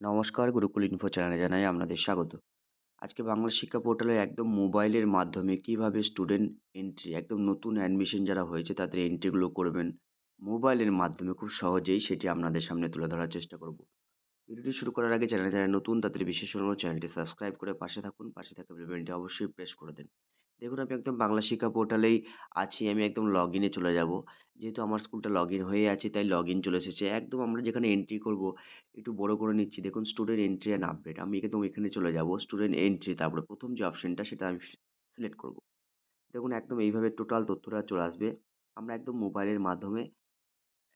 নমস্কার গুরুকুল ইনফো চ্যানেলে জানাই আপনাদের স্বাগত। আজকে বাংলা শিক্ষা পোর্টালে একদম মোবাইলের মাধ্যমে কীভাবে স্টুডেন্ট এন্ট্রি একদম নতুন অ্যাডমিশন যারা হয়েছে তাদের এন্ট্রিগুলো করবেন মোবাইলের মাধ্যমে খুব সহজেই সেটি আপনাদের সামনে তুলে ধরার চেষ্টা করব। ভিডিওটি শুরু করার আগে চ্যানেলে যারা নতুন তাদের বিশেষ অনুরোধ চ্যানেলটি সাবস্ক্রাইব করে পাশে থাকুন, পাশে থাকা বেলবেলটি অবশ্যই প্রেস করে দেন। দেখুন, আমি একদম বাংলা শিক্ষা পোর্টালেই আছি, আমি একদম লগ ইনে চলে যাব। যেহেতু আমার স্কুলটা লগ ইন হয়ে আছে, তাই লগ ইন চলে এসেছে। একদম আমরা যেখানে এন্ট্রি করব, একটু বড় করে নিচ্ছি। দেখুন স্টুডেন্ট এন্ট্রি অ্যান্ড আপডেট আমি একদম এখানে চলে যাব স্টুডেন্ট এন্ট্রি তারপরে প্রথম যে অপশানটা সেটা আমি সিলেক্ট করব। দেখুন, একদম এইভাবে টোটাল তথ্যটা চলে আসবে। আমরা একদম মোবাইলের মাধ্যমে,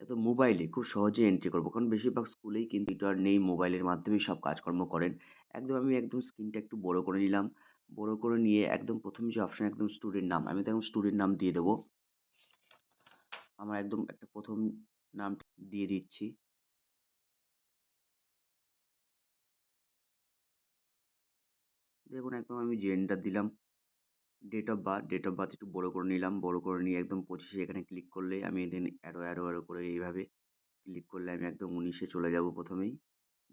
একদম মোবাইলে খুব সহজে এন্ট্রি করব। কারণ বেশিরভাগ স্কুলেই কিন্তু এটা নেই মোবাইলের মাধ্যমেই সব কাজকর্ম করেন। একদম আমি একদম স্ক্রিনটা একটু বড় করে নিলাম। বড় করে নিয়ে একদম প্রথম যে অপশান একদম স্টুডেন্ট নাম, আমি তো একদম স্টুডেন্ট নাম দিয়ে দেবো। আমার একদম একটা প্রথম নাম দিয়ে দিচ্ছি। দেখুন, একদম আমি জেন্ডার দিলাম। Date of birth date of birth একটু বড়ো করে নিলাম, বড়ো করে নিয়ে একদম পঁচিশে এখানে ক্লিক করলে আমি এদিন অ্যারো অ্যারো অ্যারো করে এইভাবে ক্লিক করলে আমি একদম উনিশে চলে যাব প্রথমেই।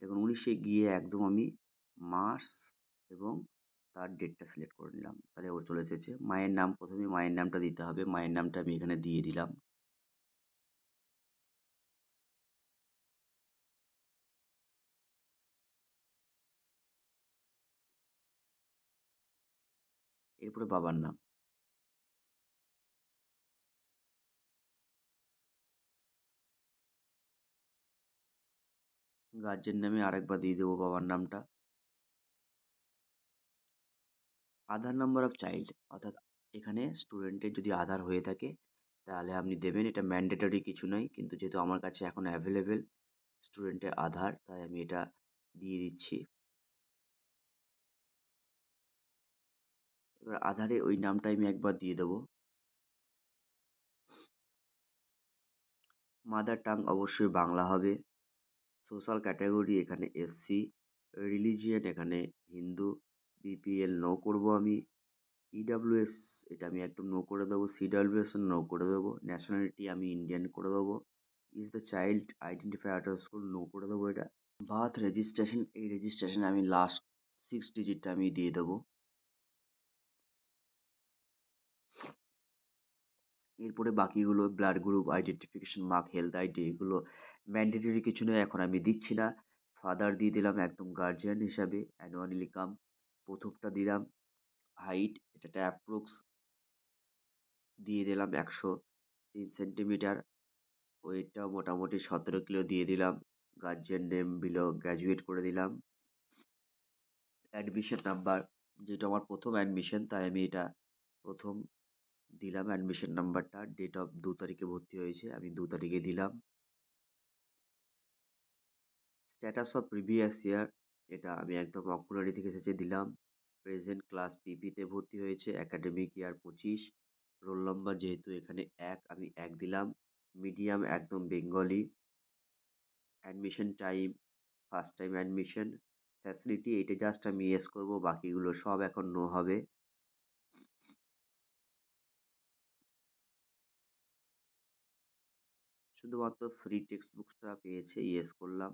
দেখুন, উনিশে গিয়ে একদম আমি মাস এবং তার ডেটটা সিলেক্ট করে নিলাম। তাহলে ও চলে এসেছে। মায়ের নাম, প্রথমে মায়ের নামটা দিতে হবে। মায়ের নামটা আমি এখানে দিয়ে দিলাম। এরপরে বাবার নাম। গার্জেন নামে আরেকবার দিয়ে দেবো বাবার নামটা। আধার নাম্বার অফ চাইল্ড অর্থাৎ এখানে স্টুডেন্টের যদি আধার হয়ে থাকে, তাহলে আপনি দেবেন। এটা ম্যান্ডেটরি কিছু নয়, কিন্তু যেহেতু আমার কাছে এখন অ্যাভেলেবেল স্টুডেন্টের আধার, তাই আমি এটা দিয়ে দিচ্ছি। এবার আধারে ওই নামটা আমি একবার দিয়ে দেবো। মাদার টাং অবশ্যই বাংলা হবে। সোশ্যাল ক্যাটাগরি এখানে এসসি রিলিজিয়ান এখানে হিন্দু বিপিএল নো করব আমি। ইডাব্লিউএস এটা আমি একদম নো করে দেবো। সিডাব্লিউএস নো করে দেবো। ন্যাশনালিটি আমি ইন্ডিয়ান করে দেবো। Is the child identify out school no করে দেবো এটা। বার্থ রেজিস্ট্রেশন এই রেজিস্ট্রেশনে আমি লাস্ট সিক্স ডিজিটটা আমি দিয়ে দেবো। এরপরে বাকিগুলো blood group identification mark health ID এগুলো ম্যান্ডেটরি কিছু নয়, এখন আমি দিচ্ছি না। ফাদার দিয়ে দিলাম একদম গার্জিয়ান হিসাবে অ্যানুয়াল ইনকাম প্রথমটা দিলাম। হাইট এটা অ্যাপ্রক্স দিয়ে দিলাম একশো তিন সেন্টিমিটার ওয়েটটাও মোটামুটি সতেরো কিলো দিয়ে দিলাম। গার্জিয়ান নেম বিলো গ্র্যাজুয়েট করে দিলাম। অ্যাডমিশন নাম্বার যেটা আমার প্রথম অ্যাডমিশন তাই আমি এটা প্রথম দিলাম অ্যাডমিশন নাম্বারটা ডেট অফ দু তারিখে ভর্তি হয়েছে, আমি দু তারিখে দিলাম। স্ট্যাটাস অফ প্রিভিয়াস ইয়ার এটা আমি একদম অকুলারি থেকে এসেছে, দিলাম। প্রেজেন্ট ক্লাস পিপিতে ভর্তি হয়েছে একাডেমিক ইয়ার পঁচিশ। রোল নম্বর যেহেতু এখানে এক, আমি এক দিলাম। মিডিয়াম একদম Bengali admission time first time admission facility এটা জাস্ট আমি ইয়েস করব, বাকিগুলো সব এখন নো হবে। শুধুমাত্র ফ্রি টেক্সট বুকসটা পেয়েছে ইয়েস করলাম।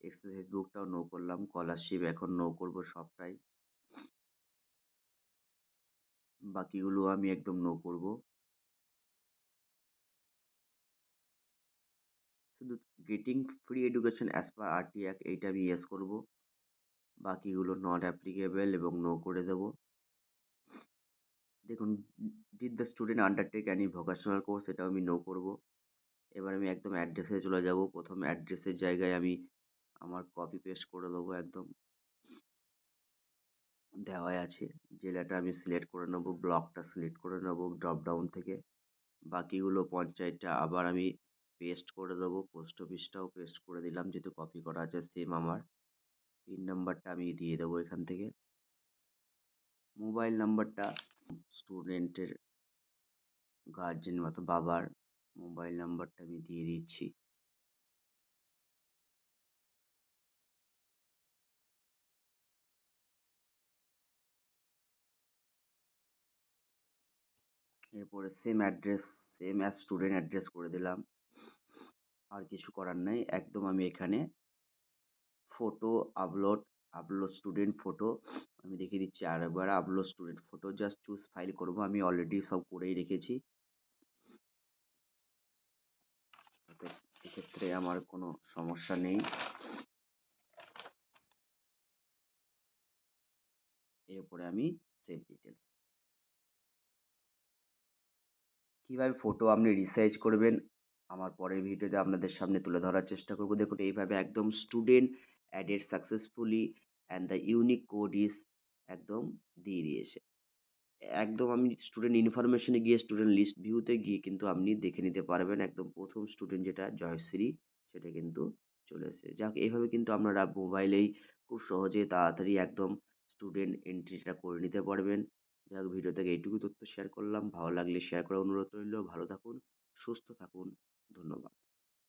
এক্সারসাইজ বুকটাও নো করলাম। স্কলারশিপ এখন নো করব সবটাই। বাকিগুলো আমি একদম নো করব। শুধু getting free education as per RT act এইটা আমি ইয়েস করব। বাকিগুলো নট অ্যাপ্লিকেবল এবং নো করে দেব। দেখুন did the student undertake any vocational course এটাও আমি নো করব। এবার আমি একদম অ্যাড্রেসে চলে যাব। প্রথম অ্যাড্রেসের জায়গায় আমি আমার কপি পেস্ট করে দেবো একদম। দেওয়াই আছে। জেলাটা আমি সিলেক্ট করে নেব ব্লকটা সিলেক্ট করে নেব ড্রপ ডাউন থেকে। বাকিগুলো পঞ্চায়েতটা আবার আমি পেস্ট করে দেবো পোস্ট অফিসটাও পেস্ট করে দিলাম, যেহেতু কপি করা আছে সেম আমার। পিন নাম্বারটা আমি দিয়ে দেবো এখান থেকে। মোবাইল নাম্বারটা স্টুডেন্টের গার্জেন মতো বাবার মোবাইল নাম্বারটা আমি দিয়ে দিচ্ছি। এরপরে same address same as student address করে দিলাম। আর কিছু করার নেই, একদম আমি এখানে photo upload upload student photo আমি দেখিয়ে দিচ্ছি আরেকবার upload student photo just choose file করব, আমি অলরেডি সব করেই রেখেছি। এক্ষেত্রে আমার কোনো সমস্যা নেই। এরপরে আমি সেভ ডিটেল কীভাবে ফটো আপনি রিসাইজ করবেন, আমার পরের ভিডিওতে আপনাদের সামনে তুলে ধরার চেষ্টা করব। দেখুন, এইভাবে একদম student added successfully and the unique code is একদম দিয়ে দিয়েছে। একদম আমি স্টুডেন্ট ইনফরমেশনে গিয়ে স্টুডেন্ট লিস্ট ভিউতে গিয়ে কিন্তু আপনি দেখে নিতে পারবেন। একদম প্রথম স্টুডেন্ট যেটা, জয়শ্রী, সেটা কিন্তু চলে এসেছে। যাক, এইভাবে কিন্তু আপনারা মোবাইলেই খুব সহজে তাড়াতাড়ি একদম স্টুডেন্ট এন্ট্রিটা করে নিতে পারবেন। যাক ভিডিও থেকে এইটুকু তথ্য শেয়ার করলাম। ভালো লাগলে শেয়ার করার অনুরোধ রইল। ভালো থাকুন, সুস্থ থাকুন। ধন্যবাদ।